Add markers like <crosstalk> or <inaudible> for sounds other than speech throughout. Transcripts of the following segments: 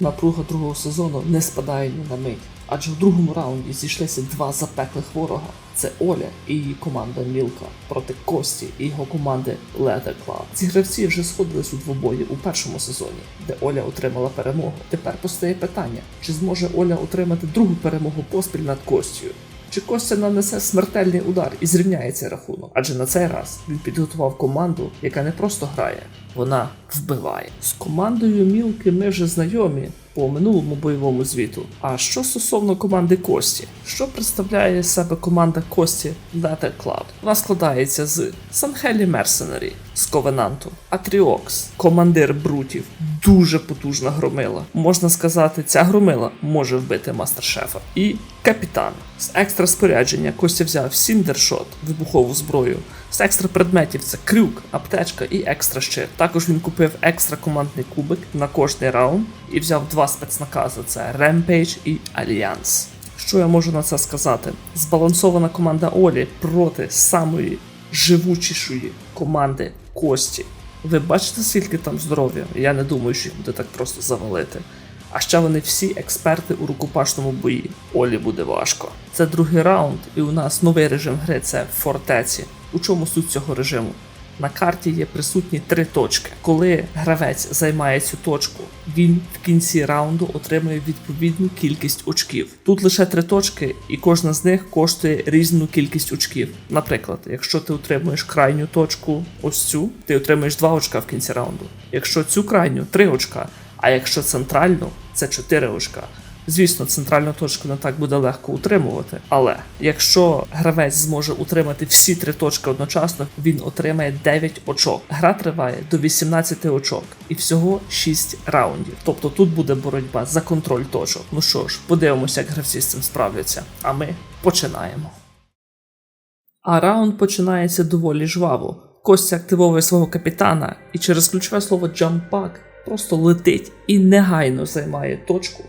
Напруга другого сезону не спадає ні на мить, адже в другому раунді зійшлися два запеклих ворога. Це Оля і її команда Мілка проти Кості і його команди Leather Club. Ці гравці вже сходились у двобої у першому сезоні, де Оля отримала перемогу. Тепер постає питання: чи зможе Оля отримати другу перемогу поспіль над Костю? Чи Костя нанесе смертельний удар і зрівняє цей рахунок? Адже на цей раз він підготував команду, яка не просто грає, вона вбиває. З командою Мілки ми вже знайомі по минулому бойовому звіту. А що стосовно команди Кості? Що представляє себе команда Кості Leather Club? Вона складається з Санхелі Мерсенарі, з Ковенанту, Атріокс, командир Брутів, дуже потужна громила. Можна сказати, ця громила може вбити мастер-шефа. І капітан. З екстра спорядження Костя взяв Сіндершот, вибухову зброю. З екстра предметів це крюк, аптечка і екстра щит. Також він купив екстра командний кубик на кожний раунд і взяв два спецнакази: це Rampage і Альянс. Що я можу на це сказати? Збалансована команда Олі проти самої живучішої команди Кості. Ви бачите, скільки там здоров'я? Я не думаю, що їх буде так просто завалити. А ще вони всі експерти у рукопашному бої. Олі буде важко. Це другий раунд, і у нас новий режим гри це фортеці. У чому суть цього режиму? На карті є присутні три точки. Коли гравець займає цю точку, він в кінці раунду отримує відповідну кількість очків. Тут лише три точки, і кожна з них коштує різну кількість очків. Наприклад, якщо ти отримуєш крайню точку, ось цю, ти отримуєш 2 очка в кінці раунду. Якщо цю крайню 3 очка, а якщо центральну, це 4 очка. Звісно, центральну точку не так буде легко утримувати, але якщо гравець зможе утримати всі три точки одночасно, він отримає 9 очок. Гра триває до 18 очок і всього 6 раундів. Тобто тут буде боротьба за контроль точок. Ну що ж, подивимося, як гравці з цим справляться. А ми починаємо. А раунд починається доволі жваво. Костя активовує свого капітана і через ключове слово «jump просто летить і негайно займає точку,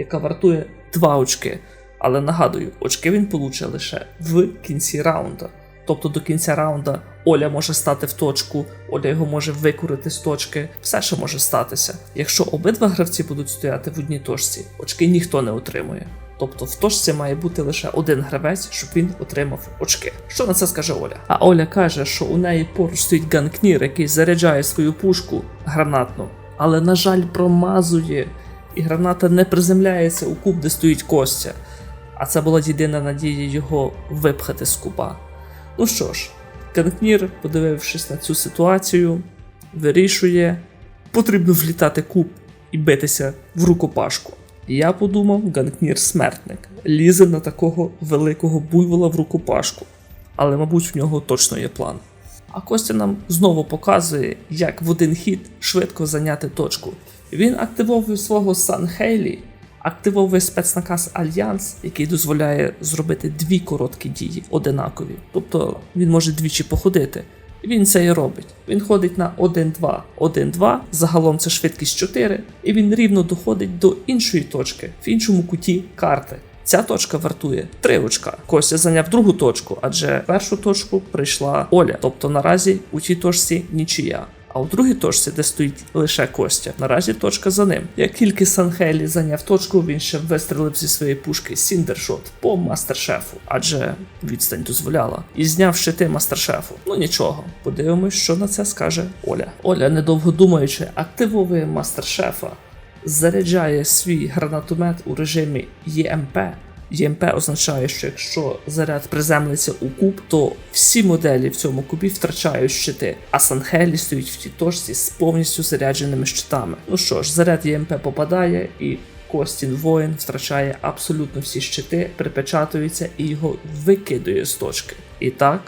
яка вартує 2 очки. Але нагадую, очки він получить лише в кінці раунда. Тобто до кінця раунда Оля може стати в точку, Оля його може викурити з точки, все ще може статися. Якщо обидва гравці будуть стояти в одній точці, очки ніхто не отримує. Тобто в точці має бути лише один гравець, щоб він отримав очки. Що на це скаже Оля? А Оля каже, що у неї поруч стоїть ганкнір, який заряджає свою пушку гранатну, але, на жаль, промазує, і граната не приземляється у куб, де стоїть Костя. А це була єдина надія його випхати з куба. Ну що ж, Ганкнір, подивившись на цю ситуацію, вирішує, потрібно влітати куб і битися в рукопашку. Я подумав, Ганкнір смертник, лізе на такого великого буйвола в рукопашку. Але, мабуть, в нього точно є план. А Костя нам знову показує, як в один хід швидко зайняти точку. Він активовує свого Сан Хейлі, активовує спецнаказ Альянс, який дозволяє зробити дві короткі дії одинакові. Тобто він може двічі походити. Він це і робить. Він ходить на 1-2, 1-2, загалом це швидкість 4, і він рівно доходить до іншої точки в іншому куті карти. Ця точка вартує 3 очка. Костя зайняв другу точку, адже першу точку прийшла Оля. Тобто наразі у цій точці нічия. А у другій точці, де стоїть лише Костя, наразі точка за ним. Як тільки Санхелі зайняв точку, він ще вистрелив зі своєї пушки Сіндершот по мастер-шефу, адже відстань дозволяла. І зняв щити мастер-шефу. Ну нічого, подивимось, що на це скаже Оля. Оля, недовго думаючи, активовує мастер-шефа, заряджає свій гранатомет у режимі ЄМП. ЄМП означає, що якщо заряд приземлиться у куб, то всі моделі в цьому кубі втрачають щити, а Санхелі стоїть в тій точці з повністю зарядженими щитами. Ну що ж, заряд ЄМП попадає і. Костін воїн втрачає абсолютно всі щити, припечатується і його викидує з точки. І так,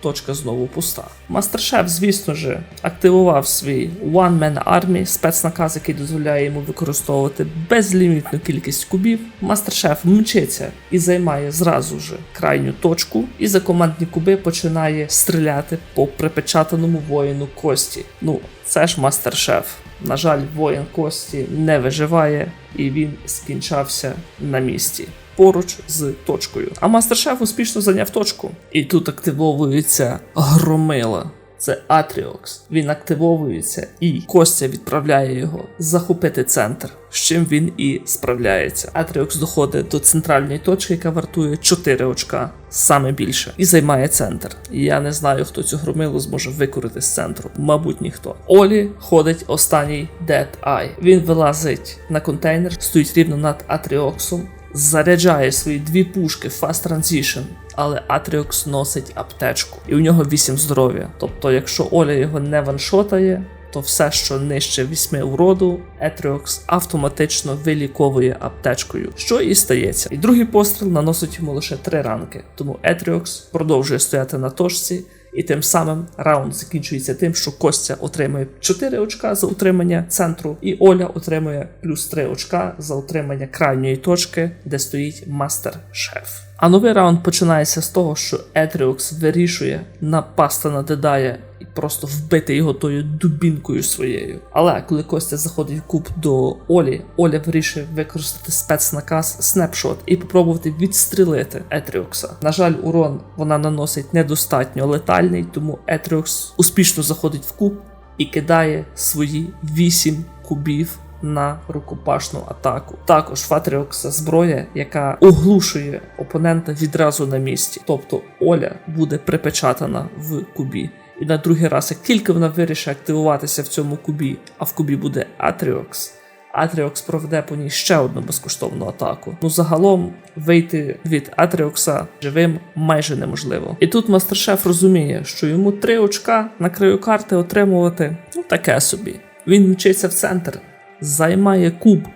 точка знову пуста. Мастершеф, звісно ж, активував свій One Man Army, спецнаказ, який дозволяє йому використовувати безлімітну кількість кубів. Мастершеф мчиться і займає зразу ж крайню точку, і за командні куби починає стріляти по припечатаному воїну Кості. Ну, це ж мастер-шеф. На жаль, воїн Кості не виживає, і він скінчався на місці. Поруч з точкою. А мастер-шеф успішно зайняв точку. І тут активовується громила. це Атріокс. Він активовується, і Костя відправляє його захопити центр, з чим він і справляється. Атріокс доходить до центральної точки, яка вартує 4 очка, саме більше, і займає центр. Я не знаю, хто цю громилу зможе викорити з центру. Мабуть, ніхто. Олі ходить останній Dead Eye. Він вилазить на контейнер, стоїть рівно над Атріоксом, заряджає свої дві пушки Fast Transition, але Атріокс носить аптечку, і у нього 8 здоров'я. Тобто, якщо Оля його не ваншотає, то все, що нижче 8 уроду, Етріокс автоматично виліковує аптечкою, що і стається. І другий постріл наносить йому лише 3 ранки, тому Етріокс продовжує стояти на точці. І тим самим раунд закінчується тим, що Костя отримує 4 очка за утримання центру, і Оля отримує плюс 3 очка за утримання крайньої точки, де стоїть мастер-шеф. А новий раунд починається з того, що Етріокс вирішує напасти на Дедая і просто вбити його тою дубінкою своєю. Але коли Костя заходить в куб до Олі, Оля вирішує використати спецнаказ снапшот і попробувати відстрілити Етріокса. На жаль, урон вона наносить недостатньо летальний, тому Етріокс успішно заходить в куб і кидає свої 8 кубів на рукопашну атаку. Також Фатріокса зброя, яка оглушує опонента відразу на місці. Тобто Оля буде припечатана в кубі. І на другий раз, як тільки вона вирішить активуватися в цьому кубі, а в кубі буде Атріокс, Атріокс проведе по ній ще одну безкоштовну атаку. Ну загалом вийти від Атріокса живим майже неможливо. І тут мастер-шеф розуміє, що йому три очка на краю карти отримувати ну таке собі. Він мчиться в центр, займає куб,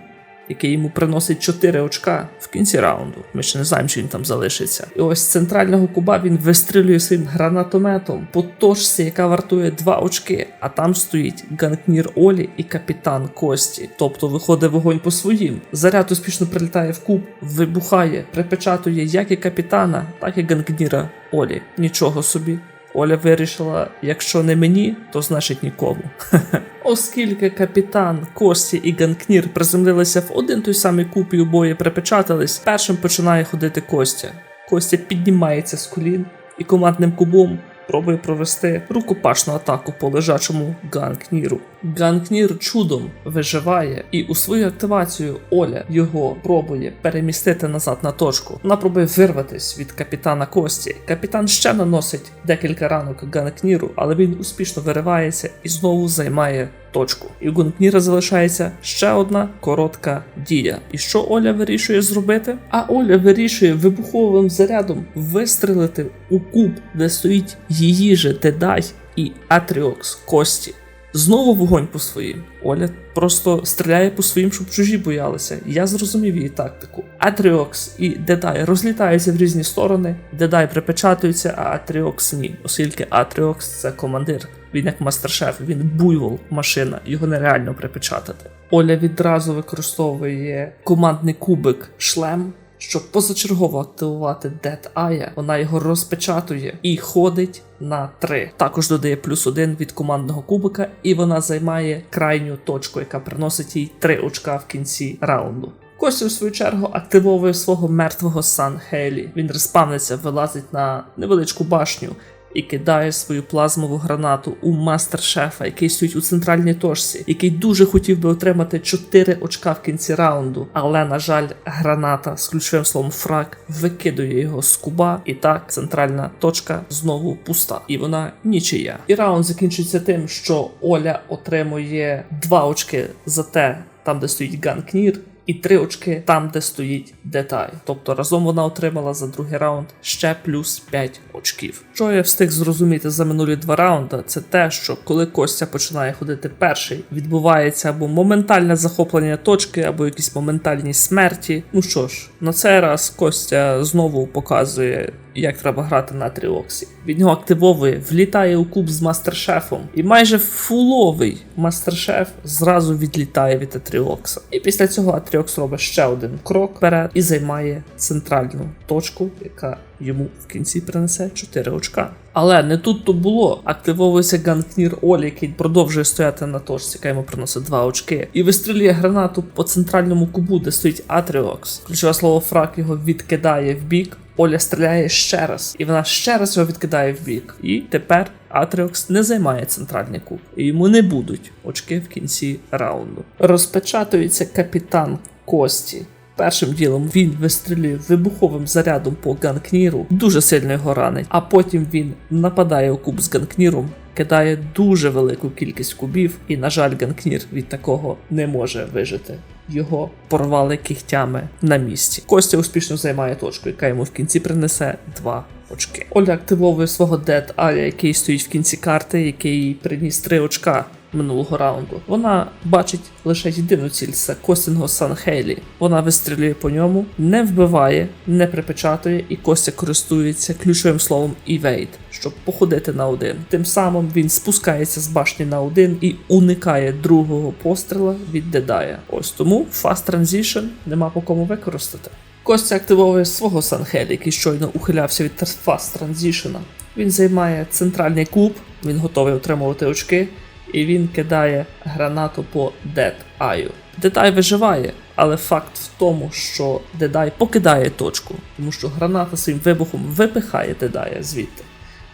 який йому приносить 4 очка в кінці раунду. Ми ще не знаємо, чи він там залишиться. І ось з центрального куба він вистрілює своїм гранатометом по точці, яка вартує 2 очки. А там стоїть ганкнір Олі і капітан Кості. Тобто виходить вогонь по своїм. Заряд успішно прилітає в куб, вибухає, припечатує як і капітана, так і ганкніра Олі. Нічого собі. Оля вирішила, якщо не мені, то значить нікому. <laughs> Оскільки капітан, Кості і Ганкнір приземлилися в один той самий куб і обоє припечатались, першим починає ходити Костя. Костя піднімається з колін і командним кубом пробує провести рукопашну атаку по лежачому Ганкніру. Ганкнір чудом виживає, і у свою активацію Оля його пробує перемістити назад на точку. Вона пробує вирватись від капітана Кості. Капітан ще наносить декілька ранок Ганкніру, але він успішно виривається і знову займає точку. І у Ганкніра залишається ще одна коротка дія. І що Оля вирішує зробити? А Оля вирішує вибуховим зарядом вистрелити у куб, де стоїть її же Дедай і Атріокс Кості. Знову вогонь по своїм. Оля просто стріляє по своїм, щоб чужі боялися. Я зрозумів її тактику. Атріокс і Дедай розлітаються в різні сторони. Дедай припечатується, а Атріокс ні, оскільки Атріокс це командир. Він як мастер-шеф, він буйвол, машина, його нереально припечатати. Оля відразу використовує командний кубик шлем. Щоб позачергово активувати Dead Eye, вона його розпечатує і ходить на 3. Також додає плюс 1 від командного кубика, і вона займає крайню точку, яка приносить їй 3 очка в кінці раунду. Костя, в свою чергу, активовує свого мертвого Сан Хейлі. Він респавниться, вилазить на невеличку башню і кидає свою плазмову гранату у мастер-шефа, який стоїть у центральній точці, який дуже хотів би отримати 4 очка в кінці раунду. Але, на жаль, граната з ключовим словом фраг викидує його з куба, і так центральна точка знову пуста, і вона нічия. І раунд закінчується тим, що Оля отримує 2 очки за те, там де стоїть Ганкнір, і 3 очки там, де стоїть Детай. Тобто разом вона отримала за другий раунд ще плюс 5 очків. Що я встиг зрозуміти за минулі два раунди, це те, що коли Костя починає ходити перший, відбувається або моментальне захоплення точки, або якісь моментальні смерті. Ну що ж, на цей раз Костя знову показує. Як треба грати на тріоксі. Від нього активовує, влітає у куб з мастер-шефом, і майже фуловий мастер-шеф зразу відлітає від Атріокса. І після цього Атріокс робить ще один крок вперед і займає центральну точку, яка йому в кінці принесе 4 очка. Але не тут то було. Активовується Ганкнір Олі, який продовжує стояти на точці, яка йому приносить 2 очки, і вистрілює гранату по центральному кубу, де стоїть Атріокс. Ключове слово фраг його відкидає в бік. Оля стріляє ще раз, і вона ще раз його відкидає в бік. І тепер Атріокс не займає центральний куб, і йому не будуть очки в кінці раунду. Розпечатується капітан Кості. Першим ділом він вистрілює вибуховим зарядом по ганкніру, дуже сильно його ранить, а потім він нападає у куб з ганкніром, кидає дуже велику кількість кубів, і, на жаль, ганкнір від такого не може вижити. Його порвали кігтями на місці. Костя успішно займає точку, яка йому в кінці принесе два очки. Оля активовує свого Дед Аля, який стоїть в кінці карти, який приніс три очка минулого раунду. Вона бачить лише єдину ціль це Костінго Сан Хейлі. Вона вистрілює по ньому, не вбиває, не припечатує, і Костя користується ключовим словом «evade», щоб походити на один. Тим самим він спускається з башні на один і уникає другого постріла від Дедая. Ось тому Fast Transition нема по кому використати. Костя активовує свого Санхелі, який щойно ухилявся від Fast Transition. Він займає центральний куб, він готовий отримувати очки, і він кидає гранату по Dead Eye. Дедай виживає, але факт в тому, що Дедай покидає точку, тому що граната своїм вибухом випихає Дедая звідти.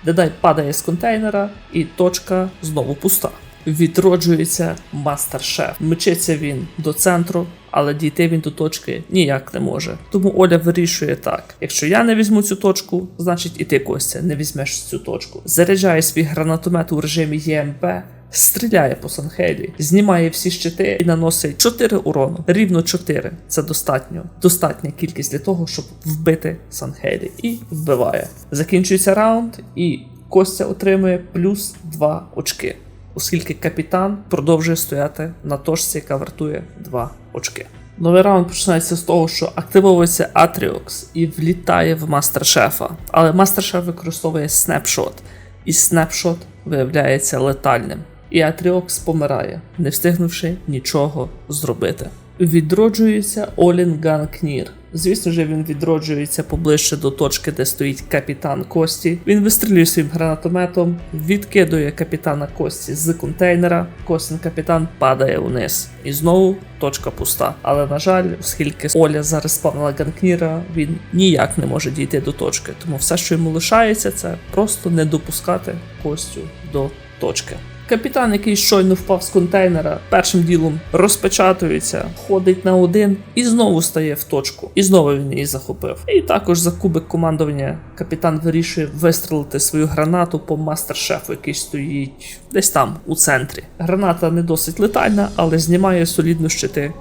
Дедай падає з контейнера, і точка знову пуста. Відроджується мастер-шеф. Мчиться він до центру, але дійти він до точки ніяк не може. Тому Оля вирішує так: якщо я не візьму цю точку, значить і ти Костя не візьмеш цю точку. Заряджає свій гранатомет у режимі ЄМП. Стріляє по Санхелі, знімає всі щити і наносить 4 урону. Рівно 4. Це достатньо. Достатня кількість для того, щоб вбити Санхелі. І вбиває. Закінчується раунд, і Костя отримує плюс 2 очки, оскільки капітан продовжує стояти на точці, яка вартує 2 очки. Новий раунд починається з того, що активовується Атріокс і влітає в мастер-шефа. Але мастер-шеф використовує снапшот, і снапшот виявляється летальним. І Атріокс помирає, не встигнувши нічого зробити. Відроджується Олін Ганкнір. Звісно ж, він відроджується поближче до точки, де стоїть капітан Кості. Він вистрілює своїм гранатометом, відкидує капітана Кості з контейнера. Костін капітан падає вниз. І знову точка пуста. Але на жаль, оскільки Оля зараз спавнила Ганкніра, він ніяк не може дійти до точки. Тому все, що йому лишається, це просто не допускати Костю до точки. Капітан, який щойно впав з контейнера, першим ділом розпечатується, ходить на один і знову стає в точку. І знову він її захопив. І також за кубик командування капітан вирішує вистрелити свою гранату по мастер-шефу, який стоїть десь там, у центрі. Граната не досить летальна, але знімає солідно щити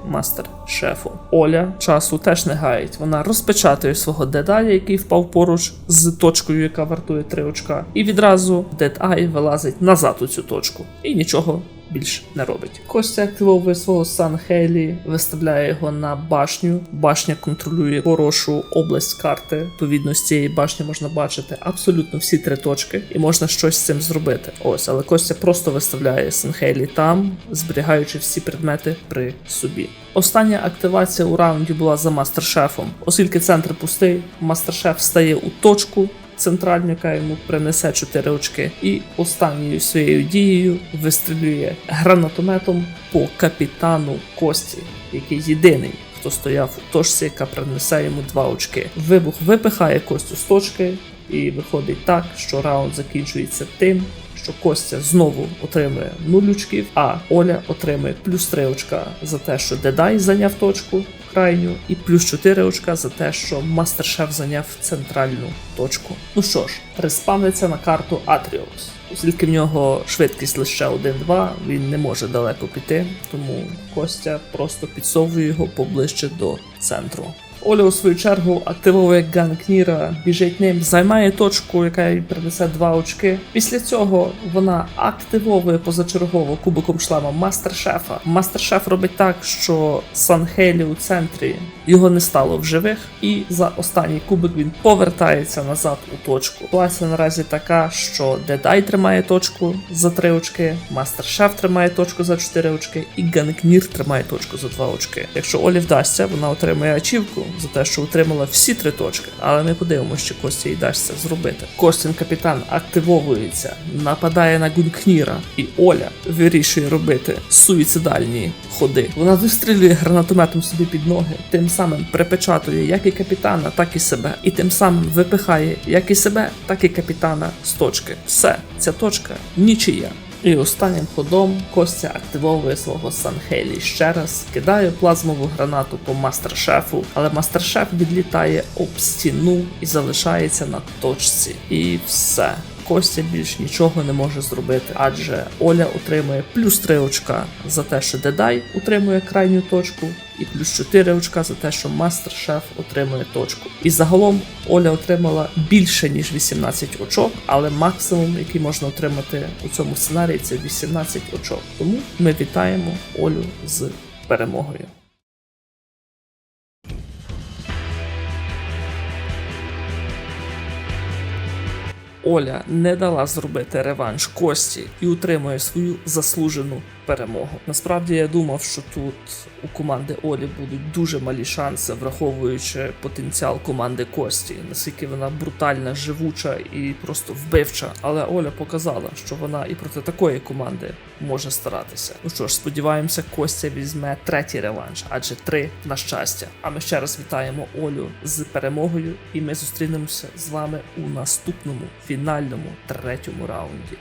мастер-шефу. Оля часу теж не гаїть. Вона розпечатує свого дедаля, який впав поруч з точкою, яка вартує 3 очка, і відразу Дед Ай вилазить назад у цю точку і нічого більш не робить. Костя активовує свого Сан Хейлі, виставляє його на башню. Башня контролює хорошу область карти. Відповідно, з цієї башні можна бачити абсолютно всі три точки, і можна щось з цим зробити. Ось, але Костя просто виставляє Сан Хейлі там, зберігаючи всі предмети при собі. Остання активація у раунді була за мастер-шефом. Оскільки центр пустий, мастер-шеф стає у точку центральну, яка йому принесе 4 очки, і останньою своєю дією вистрілює гранатометом по капітану Кості, який єдиний. Хто стояв у точці, яка принесе йому два очки. Вибух випихає Костю з точки, і виходить так, що раунд закінчується тим, що Костя знову отримує 0 очків, а Оля отримує плюс 3 очка за те, що Дедай зайняв точку крайню, і плюс 4 очка за те, що Мастер-Шеф зайняв центральну точку. Ну що ж, приспавниться на карту Атріокс. Оскільки в нього швидкість лише 1-2, він не може далеко піти, тому Костя просто підсовує його поближче до центру. Оля у свою чергу активовує Ганкніра, біжить ним, займає точку, яка їй принесе два очки. Після цього вона активовує позачергово кубиком шлема мастер-шефа. Мастер-шеф робить так, що Санхелі у центрі його не стало в живих, і за останній кубик він повертається назад у точку. Ситуація наразі така, що Дедай тримає точку за 3 очки, мастер-шеф тримає точку за 4 очки, і Ганкнір тримає точку за 2 очки. Якщо Олі вдасться, вона отримує ачівку за те, що отримала всі три точки, але ми подивимося, чи Костя їй дасть це зробити. Костін капітан активовується, нападає на Гункніра, і Оля вирішує робити суїцидальні ходи. Вона вистрілює гранатометом собі під ноги, тим самим припечатує як і капітана, так і себе, і тим самим випихає як і себе, так і капітана з точки. Все, ця точка нічия. І останнім ходом Костя активовує свого Санхелі ще раз, кидає плазмову гранату по мастер-шефу, але мастер-шеф відлітає об стіну і залишається на точці. І все. Костя більш нічого не може зробити, адже Оля отримує плюс 3 очка за те, що Дедай утримує крайню точку, і плюс 4 очка за те, що мастер-шеф отримує точку. І загалом Оля отримала більше ніж 18 очок, але максимум, який можна отримати у цьому сценарії, це 18 очок. Тому ми вітаємо Олю з перемогою. Оля не дала зробити реванш Кості і утримує свою заслужену перемогу. Насправді я думав, що тут у команди Олі будуть дуже малі шанси, враховуючи потенціал команди Кості, наскільки вона брутальна, живуча і просто вбивча. Але Оля показала, що вона і проти такої команди може старатися. Ну що ж, сподіваємося, Костя візьме третій реванш, адже три на щастя. А ми ще раз вітаємо Олю з перемогою, і ми зустрінемося з вами у наступному фінальному третьому раунді.